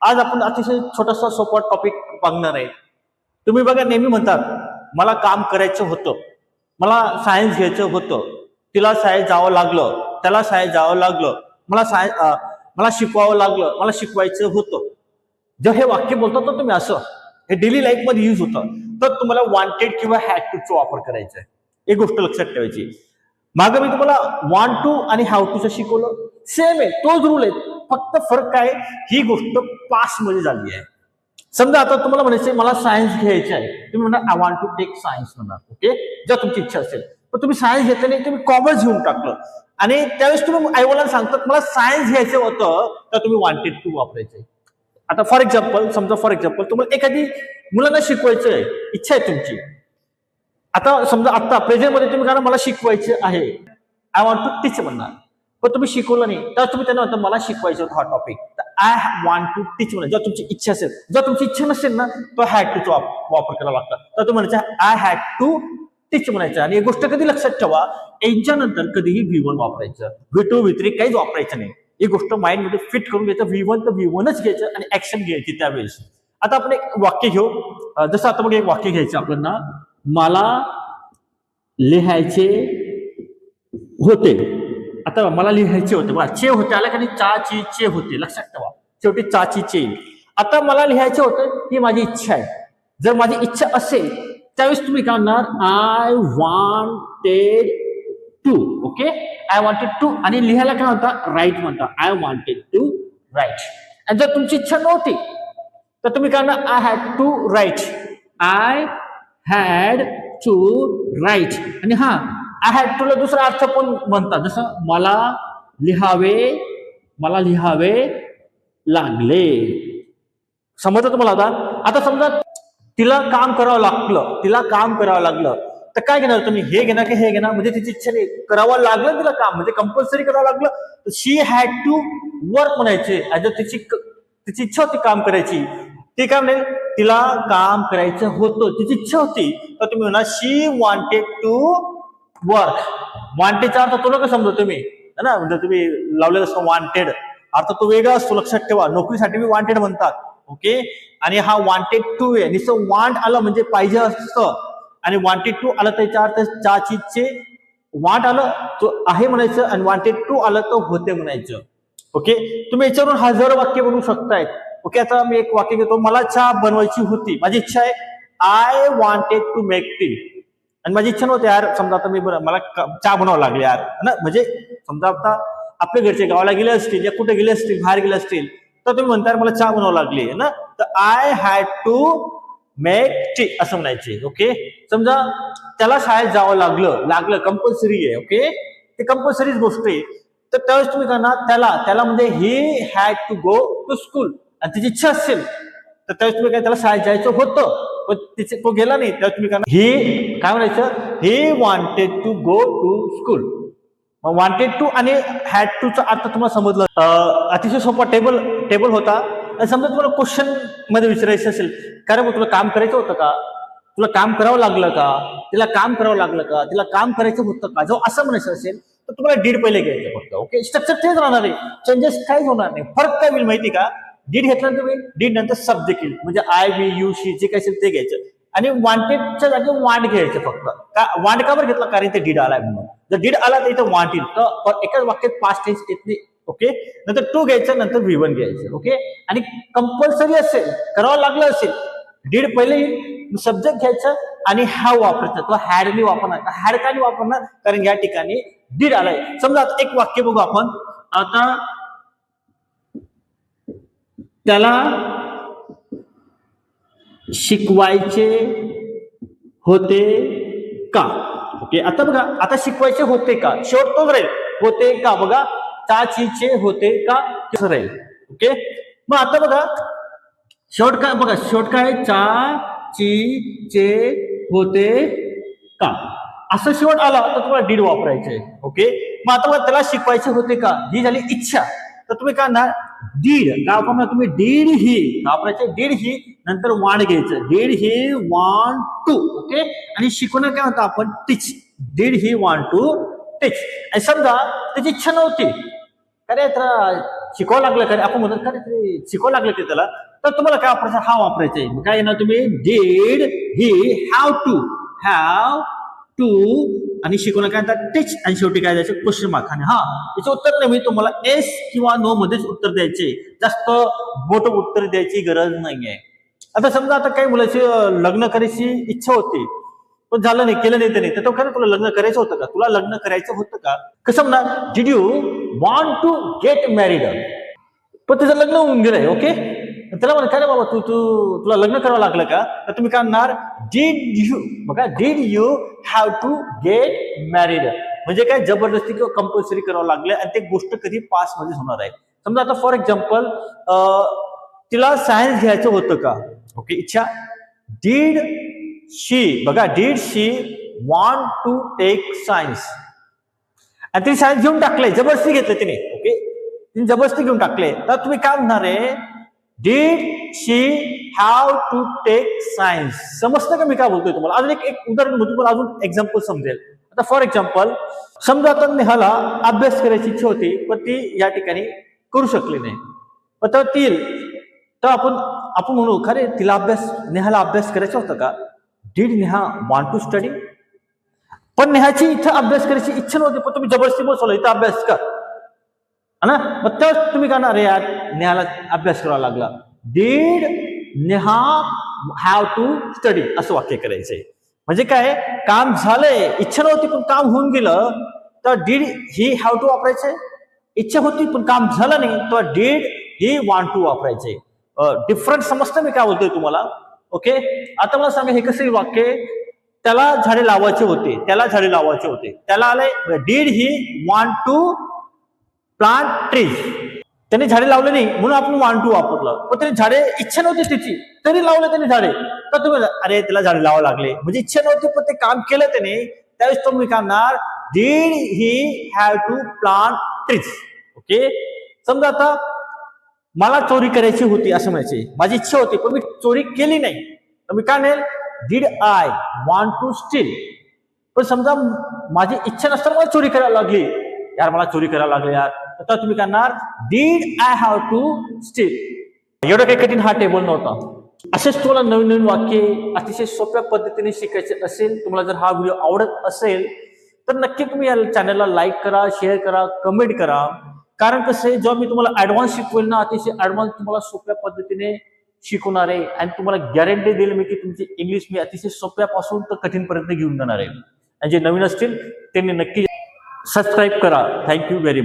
आज आपण अतिशय छोटासा सोपा टॉपिक बघणार आहे. तुम्ही बघा नेहमी म्हणतात मला काम करायचं होतं. मला सायन्स घ्यायचं होतं. तिला शाळेत जावं लागलं. त्याला शाळेत जावं लागलं. मला साय मला शिकवावं लागलं. मला शिकवायचं होतं. जर हे वाक्य बोलतात ना तुम्ही असं हे डेली लाईफमध्ये यूज होतं. तर तुम्हाला वॉन्टेड किंवा हॅड टूचा वापर करायचा आहे एक गोष्ट लक्षात ठेवायची. मागं मी तुम्हाला वॉन्ट टू आणि हॅव टूचं शिकवलं. सेम आहे. तोच रूल आहे. फक्त फरक काय? ही गोष्ट पासमध्ये झाली आहे. समजा आता तुम्हाला म्हणायचं मला सायन्स घ्यायचे आहे. तुम्ही म्हणा I want to take science म्हणणार ओके जर तुमची इच्छा असेल. पण तुम्ही सायन्स घेतलं नाही तुम्ही कॉमर्स घेऊन टाकलं. आणि त्यावेळेस तुम्ही आईवडिलांना सांगतात मला सायन्स घ्यायचं होतं तर तुम्ही वॉन्टेड टू वापरायचे आता फॉर एक्झाम्पल समजा फॉर एक्झाम्पल तुम्हाला एखादी मुलांना शिकवायचं आहे इच्छा आहे तुमची. आता समजा आता प्रेझेंटमध्ये तुम्ही कारण मला शिकवायचे आहे. आय वॉन्ट टू टीच म्हणणार पण तुम्ही शिकवलं नाही. तर तुम्ही त्यांना म्हणता मला शिकवायचं होतं हा टॉपिक तर आय वॉन्ट टू टीच म्हणा. जर तुमची इच्छा असेल जर तुमची इच्छा नसेल ना तो हॅड टूचा वापर करावा लागतात तर तुम्ही म्हणायचं आय हॅड टू टीच म्हणायचं. आणि एक गोष्ट कधी लक्षात ठेवा यांच्या नंतर कधीही व्ही वन वापरायचं. व्ही टू व्ही थ्री काहीच वापरायचं नाही. ही गोष्ट माइंडमध्ये फिट करून घ्यायचं. व्ही वन तर व्ही वनच घ्यायचं आणि ऍक्शन घ्यायची त्यावेळेस. आता आपण एक वाक्य घेऊ. जसं आता मग एक वाक्य घ्यायचं आपल्याला. मला लिहायचे होते. आता मला लिहायचे होते बघा. चे होते आला की नाही? चा ची चे होते. लक्षात ठेवा. शेवटी चाची चे आता मला लिहायचे होते ही माझी इच्छा आहे. जर माझी इच्छा असेल त्यावेळेस तुम्ही काय म्हणणार? I wanted to okay I wanted to आणि लिहायला काय म्हणता? राईट म्हणता. आय वॉन्टेड टू राईट आणि जर तुमची इच्छा नव्हती तर तुम्ही काय म्हणणार? I had to write I had to write आणि हा आय हॅड टूला दुसरा अर्थ पण म्हणतात? जसं मला लिहावे मला लिहावे लागले. समजलं तुम्हाला आता? आता समजा तिला काम करावं लागलं तिला काम करावं लागलं तर काय घेणार? तुम्ही हे घेणार की हे घेणार? म्हणजे तिची इच्छा नाही. करावं लागलं तिला काम म्हणजे कंपल्सरी करावं लागलं तर शी हॅड टू वर्क म्हणायचे. ऍज तिची तिची इच्छा होती काम करायची. ती काय म्हणेल? तिला काम करायचं होतं. तिची इच्छा होती. तर तुम्ही म्हणा शी वॉन्टेड टू वर्क वॉन्टेडचा अर्थ तो नका समजा तुम्ही. है ना? म्हणजे तुम्ही लावलेलं असतं वॉन्टेड अर्थ तो वेगळा असतो लक्षात ठेवा. नोकरीसाठी मी वॉन्टेड म्हणतात. ओके आणि हा वॉन्टेड टू आहे. नुसतं वॉन्ट आलं म्हणजे पाहिजे असतं. आणि वॉन्टेड टू आलं त्याच्या अर्थ चा चीजचे वाट आलं तो आहे म्हणायचं. आणि वॉन्टेड टू आलं तर होते म्हणायचं. ओके तुम्ही याच्यावरून हजार वाक्य बनवू शकताय ओके आता मी एक वाक्य घेतो. मला चहा बनवायची होती. माझी इच्छा आहे I wanted to make tea आणि माझी इच्छा नव्हती यार समजा आता मी मला क- चहा बनावं लागले यार. ना म्हणजे समजा आता आपल्या घरचे गावाला गेले असतील या कुठे गेले असतील बाहेर गेले असतील तर तुम्ही म्हणता यार मला चहा बनावं लागली ना तर I had to make tea असं म्हणायचे ओके समजा त्याला शाळेत जावं लागलं लागलं कंपल्सरी आहे ओके ते कंपल्सरीच गोष्ट आहे. तर त्यावेळेस तुम्ही करणार त्याला त्याला म्हणजे he had to go to school आणि तिची इच्छा असेल तर त्यावेळेस तुम्ही काय त्याला शाळेत जायचं होतं. पण तिचे तो गेला नाही त्यावेळेस तुम्ही करणार ही काय म्हणायचं? He wanted to go to school wanted to आणि हॅड टूचा अर्थ तुम्हाला समजलं. अतिशय सोपा टेबल टेबल होता. आणि समजा तुम्हाला क्वेश्चनमध्ये विचारायचं असेल कारण मग तुला काम करायचं होतं का? तुला काम करावं लागलं का? तिला काम करावं लागलं का? तिला काम करायचं होतं का? जो असं म्हणायचं असेल तर तुम्हाला डीड पहिले घ्यायचं फक्त ओके स्ट्रक्चर तेच राहणार आहे. चेंजेस काहीच होणार नाही. फरक काय होईल माहिती का? डीड घेतल्यानंतर तुम्ही? डीड नंतर सब्जेक्ट येईल म्हणजे आय व्ही यू शी जे काही असेल ते घ्यायचं. आणि वॉन्टेडच्या जागी वांड घ्यायचं फक्त. का वांड का बरं घेतला? कारण ते डीड आलाय म्हणून. जर डीड आला तर इथं वांट येईल. तर एकाच वाक्यात पाच टेन्स येत नाही. ओके नंतर टू घ्यायचं नंतर व्ही वन घ्यायचं. ओके आणि कंपल्सरी असेल करावं लागलं असेल डीड पहिले सब्जेक्ट घ्यायचं आणि हॅव वापरायचं. तो हॅडनी वापरणार. हॅड का वापरणार? कारण या ठिकाणी डीड आलाय. समजा एक वाक्य बघू आपण. आता त्याला शिकवायचे होते का? ओके आता बघा आता शिकवायचे होते का? शेवट तोच राहील होते का? बघा चाचीचे होते का? कसं राहील ओके? मग आता बघा शेवट काय बघा शेवट काय चा ची चे होते का? असं शेवट आला तर तुम्हाला डीड वापरायचे ओके? मग आता बघा त्याला शिकवायचे होते का? ही झाली इच्छा. तर तुम्ही काय ना दीड. काय तुम्ही? दीड ही. काय दीड ही नंतर वाण घ्यायचं. दीड ही वन टू ओके आणि शिकवणं काय होतं आपण? टीच दीड ही वन टू टीच आणि समजा त्याची इच्छा नव्हती. अरे तर शिकावं लागलं का रे? आपण म्हणतो खरे तरी ते लागलं ते त्याला. तर तुम्हाला काय वापरायचं? हा वापरायचं आहे काय येणार तुम्ही? Did he have to have to आणि शिकवणं काय म्हणतात? टिच आणि शेवटी काय द्यायचे? Question mark. आणि हा याचं उत्तर नाही तुम्हाला एस किंवा नो मध्येच उत्तर द्यायचे. जास्त बोट उत्तर द्यायची गरज नाहीये. आता समजा आता काही मुलाची लग्न करायची इच्छा होती पण झालं नाही केलं नाही त्याने तर तो खरं तुला लग्न करायचं होतं का? तुला लग्न करायचं होतं का? कसं म्हणणार? Did you want to get married पण त्याचं लग्न होऊन गेलंय ओके त्याला म्हणा काय रे बाबा तू तू तुला लग्न करावं लागलं का? तर तुम्ही काय म्हणणार डीड यू बघा did you have to get married म्हणजे काय जबरदस्ती किंवा कंपल्सरी करावं लागलं आणि ते गोष्ट कधी पासमध्ये होणार आहे. समजा आता फॉर एक्झाम्पल तिला सायन्स घ्यायचं होतं का? ओके इच्छा. डीड शी बघा did she want to take science आणि तिने सायन्स घेऊन टाकले जबरदस्ती घेतलं तिने ओके? तिने जबरदस्ती घेऊन टाकले तर तुम्ही काय म्हणणार आहे did she have to take science समजतं का मी काय बोलतोय तुम्हाला? अजून एक एक उदाहरण म्हणतो तुम्हाला अजून एक्झाम्पल समजेल. आता फॉर एक्झाम्पल समजा आता नेहाला अभ्यास करायची इच्छा होती पण ती या ठिकाणी करू शकली नाही. पण तर ती तर आपण आपण म्हणू खरे तिला अभ्यास नेहाला अभ्यास करायचा होता का? Did Neha want to study पण नेहाची इथं अभ्यास करायची इच्छा नव्हती पण तुम्ही जबरदस्ती बसवलं इथं अभ्यास कर. ना? मग तर तुम्ही काय अरे यार. नेहाला अभ्यास करावा लागला. Did Neha have to study असं वाक्य करायचंय. म्हणजे काय? काम झालंय. इच्छा नव्हती पण काम होऊन गेलं. तर डीड ही हॅव टू वापरायचंय. इच्छा होती पण काम झालं नाही. तर डीड ही वॉन्ट टू वापरायचे डिफरंट समजतं मी काय बोलतोय तुम्हाला? ओके? आता मला सांगा हे कसं वाक्य? त्याला झाडे लावायचे होते. त्याला झाडे लावायचे होते. त्याला आलंय did he want to plant trees त्यांनी झाडे लावले नाही म्हणून आपण वान टू वापरलं. पण त्यांनी झाडे इच्छा नव्हती त्याची तरी लावले त्यांनी झाडे. तर तुम्ही अरे त्याला झाडे लावावं लागले. म्हणजे इच्छा नव्हती पण ते काम केलं त्याने. त्यावेळेस तो मी काढणार did he have to plant trees okay समजा आता मला चोरी करायची होती असं म्हणायचे. माझी इच्छा होती पण मी चोरी केली नाही. तर मी काय म्हणेल did I want to steal पण समजा माझी इच्छा नसताना मला चोरी करायला लागली. यार मला चोरी करायला लागली यार. तर तुम्ही करणार did I have to steal एवढं काही कठीण हा टेबल नव्हता. असेच तुम्हाला नवीन नवीन वाक्य अतिशय सोप्या पद्धतीने शिकायचे असेल तुम्हाला जर हा व्हिडिओ आवडत असेल तर नक्की तुम्ही या चॅनलला लाईक करा शेअर करा कमेंट करा. कारण कसं आहे जेव्हा मी तुम्हाला ऍडव्हान्स शिकवेल ना अतिशय ऍडव्हान्स तुम्हाला सोप्या पद्धतीने शिकवणार आहे. आणि तुम्हाला गॅरंटी देईल मी की तुमची इंग्लिश मी अतिशय सोप्यापासून तर कठीणपर्यंत घेऊन जाणार आहे. आणि जे नवीन असतील त्यांनी नक्की सबस्क्राईब करा. Thank you very much